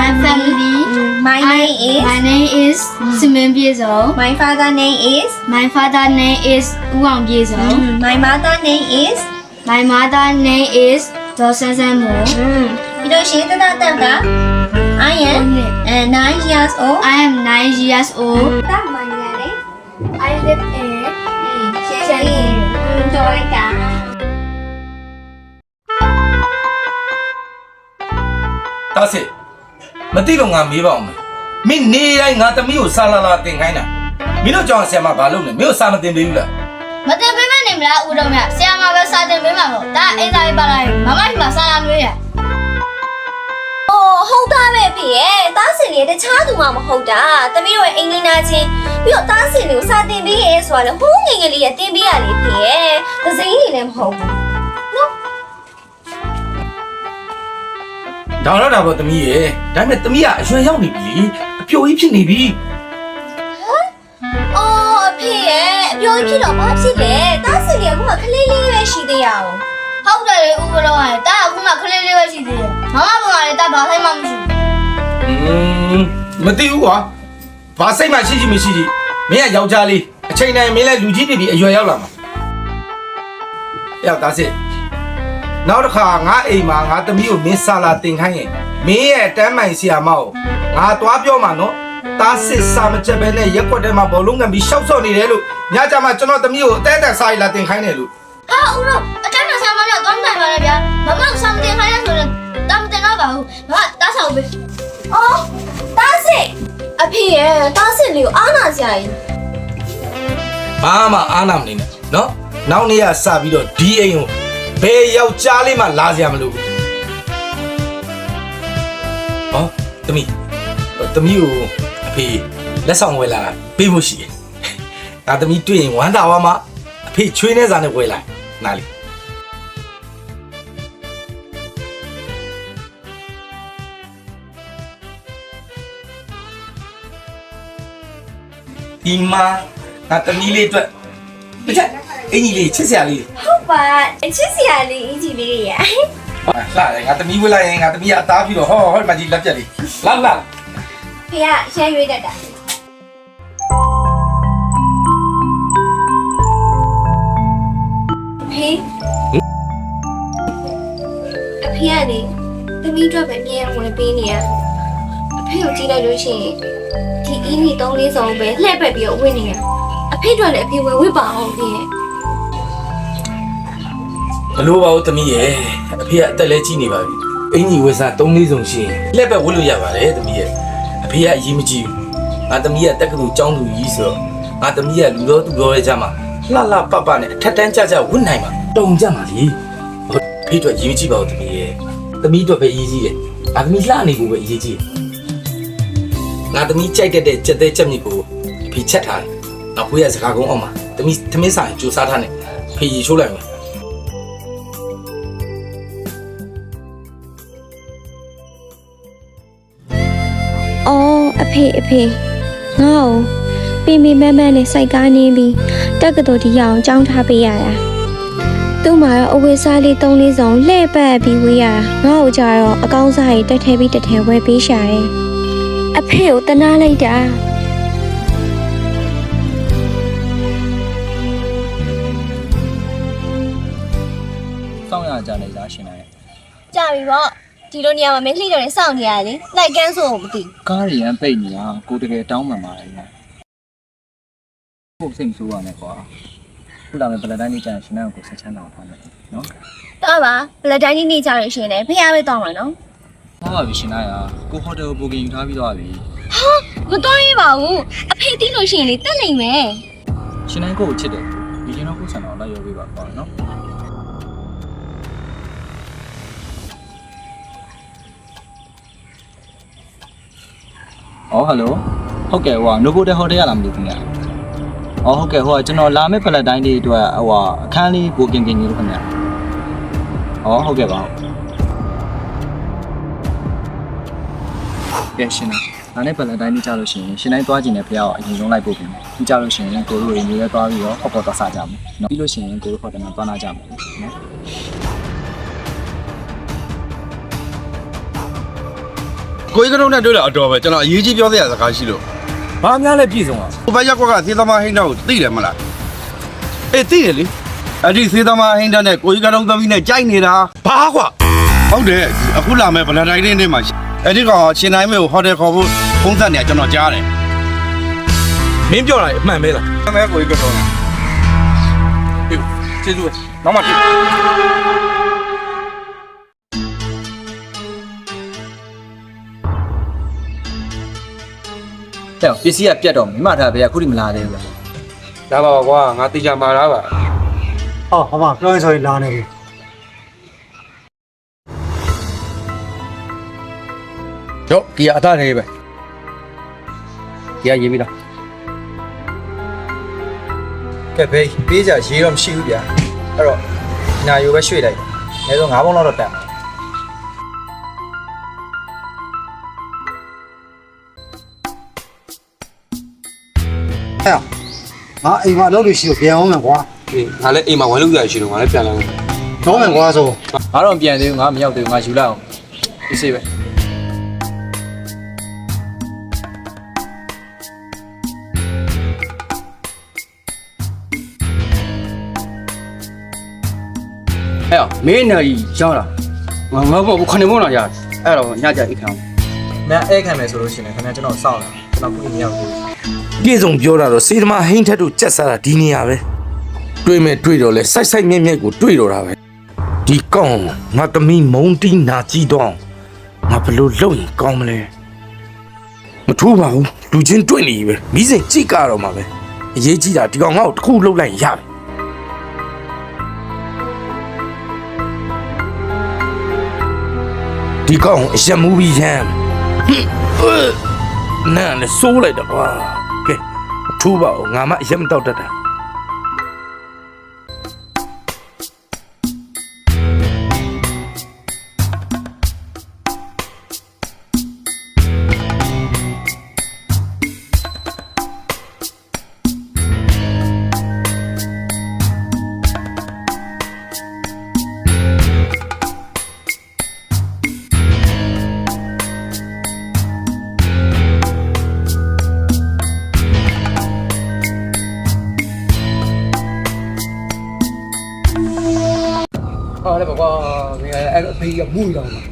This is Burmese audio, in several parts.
My family. My I, name is. My name is Simon Biezou. My father name is. My father name is Wang Biezou. Mm. My mother name is. My mother name is Dosan Samo. Mm. You know, she's the I am uh, nine years old. I am nine years old. I live in Shenzhen, China. That's it. မသိတော့ငါမေးပါအောင်မယ်မင်းနေတိုင်းငါသမီးကိုစာလာလာတင်ခိုင်းတာမင်းတို့ကြောင့်ဆရာမဘာလုပ်လဲမင်းတို့စာမတင်ပေးဘူးလားမတင်ပေးမနေမလားဦးတော်မြတ်ဆရာမပဲစာတင်ပေးမှာမို့ဒါအိမ်သားလေးပါလိုက်မမဒီမှာစာလာနွေးရအိုးဟုတ်တာပဲဖေရဲ့တားစင်လေးတခြားသူမှမဟုတ်တာတမီးတို့ရဲ့အင်္ဂလိပ်နာချင်းပြီးတော့တားစင်လေးကိုစာတင်ပေးရဲဆိုတာလေဟိုးငယ်ငယ်လေးရတင်ပေးရလေဖေရဲ့သစိမ်းနေလည်းမဟုတ်ဘူး ဒါတော့ဒါပေါ့သမီးရဲ့ဒါပေမဲ့သမီးကအရွယ်ရောက်နေပြီလေအပြိုကြီးဖြစ်နေပြီအော်အဖေရဲ့အပြောကြီးဖြစ်တော့ဘာဖြစ်လဲတားစင်လေးကခုမှကလေးလေးပဲရှိသေးရအောင်ဟုတ်တယ်လေဦးတော်ကတာအခုမှခလေးလေးပဲရှိသေးတယ်မမဘုံကလည်းတာဘာဆိုင်မှမရှိอืมမသိဘူးကွာဘာစိတ်မှရှိရှိမရှိရှိမင်းကယောက်ျားလေးအချိန်တိုင်းမင်းလည်းလူကြီးဖြစ်ပြီးအရွယ်ရောက်လာမှာရောက်သားစစ် နောက်တစ်ခါငါအိမ်မှာငါသမီးကိုမင်းစာလာတင်ခိုင်းရင်မင်းရဲ့တမ်းမိုင်ဆီယာမကိုငါသွားပြောမှာနော်သားစစ်စာမချက်ပဲနဲ့ရက်ွက်ထဲမှာဘောလုံးငံပြီးရှောက်ဆော့နေတယ်လို့ညကြမှာကျွန်တော်သမီးကိုအတဲအတဲစာရီလာတင်ခိုင်းတယ်လို့ဟာဦးတော်အတန်းနဲ့ဆရာမနဲ့တော့တိုင်ပါလေဗျာမမကစာမတင်ခိုင်းရဆိုတော့တာမတင်တော့ပါဘူးမမတားဆောင်ပေးအော်တားစင်အဖေရဲ့တားစင်လေးကိုအားနာစရာကြီးဘာမှအားနာမနေနဲ့နော်နောက်နေ့ကစပြီးတော့ဒီအိမ်ကို ဘယ်ယောက်ျားလေးမှလာစရာမလိုဘူးဟောသမီးသမီးကိုအဖေလက်ဆောင်ဝယ်လာပေးဖို့ရှိတယ်ဒါသမီးတွေ့ရင်ဝမ်းသာသွားမှာအဖေချွေးနေစားနဲ့ဝယ်လာနားလေဒီမှာငါသမီးလေးအတွက်တစ်ချက်အင်ကြီးလေးချစ်စရာလေးဟုတ် ပါအချစ်စရာလေးအင်ဂျီလေးရဟာလှတယ်ငါသမီးဝယ်လိုက်ရင်ငါသမီးကအသားပြီးတော့ဟောဟောဒီမှာဒီလက်ပြက်လေးလာလာဖေကရှမ်းရွေးတတ်တာဖေအဖေကနေသမီးအတွက်ပဲအမြဲဝင်ပေးနေရအဖေကိုကြည့်လိုက်လို့ရှိရင်ဒီအင်းကြီး၃လေးစုံပဲလှည့်ပက်ပြီးတော့ဝင်နေရအဖေအတွက်လည်းအဖေဝယ်ဝစ်ပါအောင်ဖေရဲ့ မလို့ပါဘူးသမီးရဲ့အဖေကအသက်လဲကြီးနေပါပြီအင်ကြီးဝယ်စား၃လေးစုံရှိရင်လက်ပဲဝတ်လို့ရပါတယ်သမီးရဲ့အဖေကအရေးမကြီးဘူးငါသမီးကတက္ကသိုလ်ကျောင်းသူကြီးဆိုတော့ငါသမီးကလူတော်သူတော်ရဲ့ကြမှာလှလှပပနဲ့အထက်တန်းကြကြဝတ်နိုင်မှာတုံကြမှာလေဟောဖေအတွက်ရေးမကြည့်ပါဘူးသမီးရဲ့သမီးအတွက်ပဲရေးကြီးတယ်ငါသမီးလှနေဖို့ပဲရေးကြီးတယ်ငါသမီးကြိုက်တတ်တဲ့ကြက်သေးချက်မြစ်ကိုအဖေချက်ထားတယ်နောက်ဖွေးရစကားကုန်းအောင်မှာသမီးသမင်းဆိုင်ကြိုးစားထားနေဖေးရီချိုးလိုက်မယ်။ ဖေအဖေငါ့ကိုပင်ပင်မန်းမန်းနဲ့စိုက်ကားနေပြီးတက်ကတော်ဒီရအောင်ကြောင်းထားပေးရတာ။သူ့မှာတော့အဝတ်စားလေး၃လေးစုံလှဲ့ပတ်ပြီးဝေးရတာငါ့ကိုကြတော့အကောင်းစားရီတက်ထဲပြီးတက်ထဲဝယ်ပေးရှာတယ်။အဖေကိုတနာလိုက်တာစောင့်ရကြနေလားရှင်နိုင်ကြာပြီပေါ့ ဒီလိုနေရာမှာမင်းလှိတော်နေစောင့်နေရတယ်လေလိုက်ကန်းဆိုမသိကားရရန်ပိတ်နေတာကိုတကယ်တောင်းပန်ပါတယ်နော်ကိုစိတ်မဆိုးရနဲ့ကွာခုလာမယ်ဗလတိုင်းလေးကြာရင်ရှင်နိုင်ကိုဆက်ချမ်းတောင်းထားမယ်နော်တော့ပါဘလက်တိုင်းနေကြရရှင်လေဖះပဲတောင်းမှာနော်ဟောပါပြီရှင်နိုင်อ่ะကိုဟိုတယ်ကိုဘိုကင်ယူထားပြီးတော့ပြီမတော်ရပါဘူးအဖေသိလို့ရှိရင်လေတက်လိမ့်မယ်ရှင်နိုင်ကိုကိုချစ်တယ်ဒီကျွန်တော်ကိုဆန်တော်လိုက်ရောပေးပါကွာနော် အော်ဟယ်လိုဟုတ်ကဲ့ဟိုကနိုဘိုတယ်ဟိုတယ်ရလားမသိဘူးခင်ဗျာအော်ဟုတ်ကဲ့ဟိုကကျွန်တော်လာမယ့်ဖလက်တိုင်းလေးအတွက်ဟိုကအခန်းလေးဘိုကင်ကင်ကြီးလို့ခင်ဗျာအော်ဟုတ်ကဲ့ပါကဲရှင်နာနဲ့ဖလက်တိုင်းလေးကြားလို့ရှိရင်ရှင်တိုင်းသွားကြည့်နေဖះကိုအရင်ဆုံးလိုက်ပို့ပြင်မယ်ပြီးကြလို့ရှိရင်ကိုတို့တွေမျိုးရဲသွားပြီးတော့ဟော့ပေါ်သွားစားကြမယ်နော်ပြီးလို့ရှိရင်ကိုတို့ဟိုတယ်မှာသွားနာကြမယ်နော် ကိုကြီးကတော့နဲ့တွေ့လာအတော်ပဲကျွန်တော်အရေးကြီးပြောစရာစကားရှိလို့ဘာများလဲပြည့်စုံอ่ะဟိုဘက်ရက်ကွက်ကစေးသမားဟိန်းတောက်ကိုသိတယ်မလားအေးသိတယ်လေအဲ့ဒီစေးသမားဟိန်းတောက်နဲ့ကိုကြီးကတော့သမီးနဲ့ကြိုက်နေတာဘာကွာဟုတ်တယ်အခုလာမဲ့ဗလန်တိုင်းနေ့မှာအဲ့ဒီကောင်ရှင်တိုင်းမေကိုဟိုတယ်ခေါ်ဖို့ဖုန်းဆက်နေကျွန်တော်ကြားတယ်မင်းပြောတာအမှန်ပဲလားအမဲကိုကြီးကတော့ကျေးဇူးပဲနောက်မှ တဲ့ပစ္စည်းကပြတ်တော့မိမထားပဲအခုထိမလာသေးဘူးဒါပါကွာငါတေချာမာတာပါဟောဟောမပြောရင်ဆိုရင်လာနေပြီရောကီယာအသားနေပဲကီယာရေးပြီးတော့ကဲဘေးပေးကြရေးတော့မရှိဘူးဗျာအဲ့တော့ညာယူပဲရွှေ့လိုက်တယ်အဲဆို9ဘုံလောက်တော့တက် အဲ့ငါအိမ်မှာအလုပ်လို့ရှိလို့ပြန်အောင်မယ်ကွာအေးငါလည်းအိမ်မှာဝင်လို့ရရှိတော့ငါလည်းပြန်လာမယ်တော့မယ်ကွာဆိုငါတော့ပြန်သေးဘူးငါမရောက်သေးဘူးငါယူလိုက်အောင်အေးစေးပဲအဲ့မင်းနေကြီးရောက်လာငါငါဘောခုနှစ်ဘုံတော့ရတယ်အဲ့တော့ညကြအိတ်ခံအောင်မင်းအဲ့ခံမယ်ဆိုလို့ရှိရင်ခင်ဗျာကျွန်တော်စောင့်လာကျွန်တော်ခုမရောက်ဘူး ပြည့်စုံပြောတာတော့စေတမဟိန်းထက်တို့ကြက်စားတာဒီနေရာပဲတွေ့မဲ့တွေ့တော့လဲစိုက်စိုက်မြက်မြက်ကိုတွေ့တော့တာပဲဒီကောင်ငါသမီးမုံတီးနာကြည့်တော့ငါဘလို့လုပ်ရင်ကောင်းမလဲမထူးပါဘူးလူချင်းတွေ့နေပြီပဲမိစဉ်ကြည့်ကြတော့မှာပဲအရေးကြီးတာဒီကောင်ငါ့ကိုတစ်ခုလှုပ်လိုက်ရင်ရပြီဒီကောင်အရက်မူပြီးရမ်းဟွန်းနားနဲ့စိုးလိုက်တော့ကွာကဲမ ထူးပါဘူးငါမှအရက်မတော့တတ်တာ ဟောလည်းကွာငါအဲ့အဖေကမူးတော့မှာ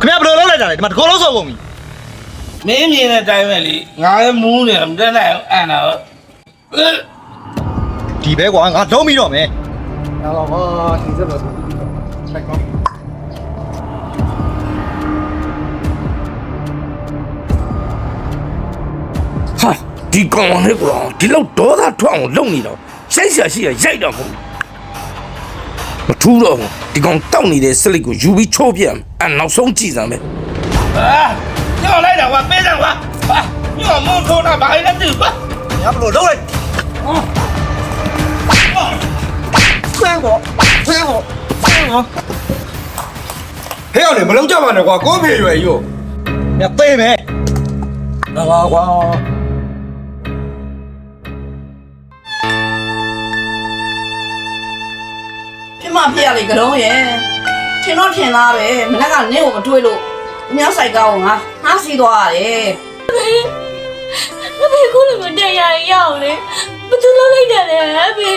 ခင်ဗျာဘယ်လိုလုပ်လိုက်တာလဲဒီမှာတကောလုံးဆော်ကုန်ပြီမင်းမြင်တဲ့အတိုင်းပဲလေငါလည်းမူးနေတယ်မတက်နိုင်ဘူးအဲ့ဒါတော့ဒီပဲကွာငါလုံးပြီးတော့မယ်ဟောဟောဒီစက်တော့ဆိုင်ကောင်း ဒီကောင်လေးကွာဒီလောက်ဒေါသထွက်အောင်လုပ်နေတော့ရိုက်ရှာရှိရရိုက်တော့မဟုတ်မထူးတော့ဘူးဒီကောင်တောက်နေတဲ့စလိတ်ကိုယူပြီးချိုးပြအဲ့နောက်ဆုံးကြည့်စမ်းပဲအာညောလိုက်တာကွာပေးစမ်းကွာဟာညောမုန်းထိုးတာဘာလဲတူကွာငါဘယ်လိုလုပ်လိုက်ဆွဲကောဆွဲကောဆွဲကောဟဲ့အောင်လေမလုံးကြပါနဲ့ကွာကိုဖေရွယ်ကြီးကိုမြတ်သေးမယ်ငါကွာ မဖြစ်ရလေကတုံးရဲ့ထင်တော့ထင်သားပဲမနေ့ကနင့်ကိုမတွေ့လို့အများဆိုင်ကောင်းငါငါစီးသွားရတယ်အဖေကိုလည်းမတက်ရရအောင်လေဘာသူလုပ်လိုက်တယ်လဲအဖေ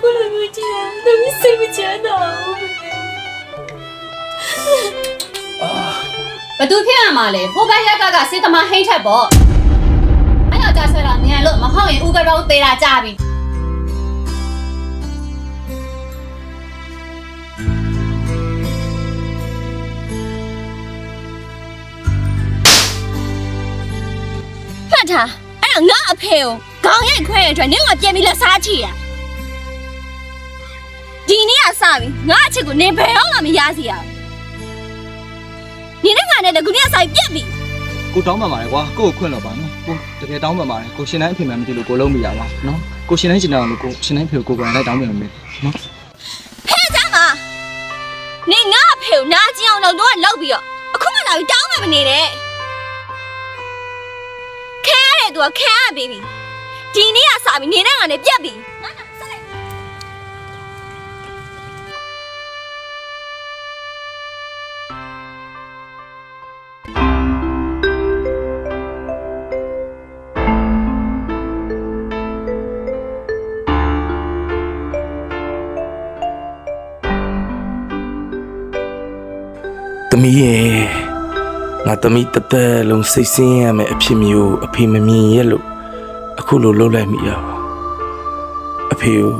ကိုလည်းမကြည့်ရသမီးစိတ်မချမ်းသာဘူးဘသူဖြစ်ရမှာလဲဟိုဘက်ရက်ကကစေတမဟိမ့်ထက်ပေါ့အဲ့တော့ကြာဆွဲတာမြန်လို့မဟုတ်ရင်ဥကရောသေးတာကြပြီ ထားအဲ့တော့ငါအဖေကိုခေါင်းရိုက်ခွဲရတဲ့အတွက်နင့်ကပြန်ပြီးလက်စားချီရဒီနေ့ကစပြီငါအချစ်ကိုနင်ဘယ်တော့မှမရစီရဘူးနင်နဲ့ငါနဲ့တကူနေ့ကစပြီပြက်ပြီကိုတောင်းပန်ပါတယ်ကွာကိုကိုခွင့်တော့ပါနော်ကိုတကယ်တောင်းပန်ပါတယ်ကိုရှင်တိုင်းအဖေမှမသိလို့ကိုလုံးမိရပါနော်ကိုရှင်တိုင်းကျင်တော့လို့ကိုရှင်တိုင်းဖေကိုကိုကိုယ်တိုင်လိုက်တောင်းပန်မယ်နော်ဟဲ့ကြမှာနင်ငါအဖေကိုနာကျင်အောင်လုပ်တော့လောက်ပြီးတော့အခုမှလာပြီးတောင်းမှမနေနဲ့ခဲရတဲ့ သူကခံရပေးပြီဒီနေ့ကစပြီးနေနဲ့ငါနဲ့ပြက်ပြီငါကဆက်လိုက်သမီးရဲ့ ငါသမီးတစ်သက်လုံးစိတ်ဆင်းရမယ်အဖြစ်မျိုးအဖေမမြင်ရဲ့လို့အခုလိုလှုပ်လိုက်မိရပါအဖေကို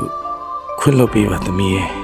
ခွင့်လွှတ်ပေးပါသမီးရဲ့